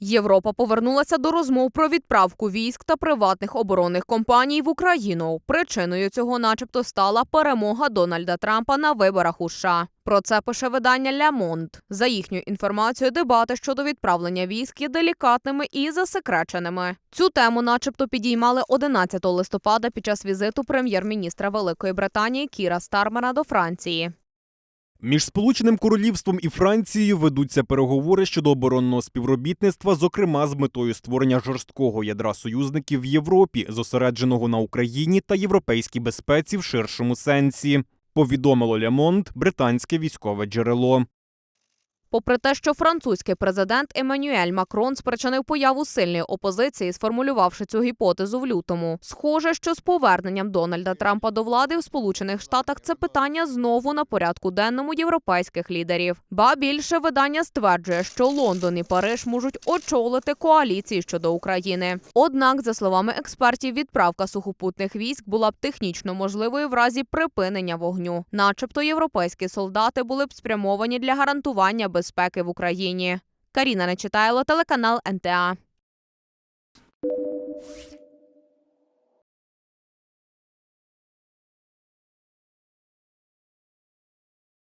Європа повернулася до розмов про відправку військ та приватних оборонних компаній в Україну. Причиною цього, начебто, стала перемога Дональда Трампа на виборах у США. Про це пише видання Le Monde. За їхньою інформацією, дебати щодо відправлення військ є делікатними і засекреченими. Цю тему, начебто, підіймали 11 листопада під час візиту прем'єр-міністра Великої Британії Кіра Стармера до Франції. Між Сполученим Королівством і Францією ведуться переговори щодо оборонного співробітництва, зокрема з метою створення жорсткого ядра союзників в Європі, зосередженого на Україні та європейській безпеці в ширшому сенсі. Повідомило Лямонт британське військове джерело. Попри те, що французький президент Еммануель Макрон спричинив появу сильної опозиції, сформулювавши цю гіпотезу в лютому, схоже, що з поверненням Дональда Трампа до влади в Сполучених Штатах це питання знову на порядку денному європейських лідерів. Ба більше видання стверджує, що Лондон і Париж можуть очолити коаліції щодо України. Однак, за словами експертів, відправка сухопутних військ була б технічно можливою в разі припинення вогню, начебто європейські солдати були б спрямовані для гарантування безпеки в Україні. Каріна Нечитайло, телеканал НТА.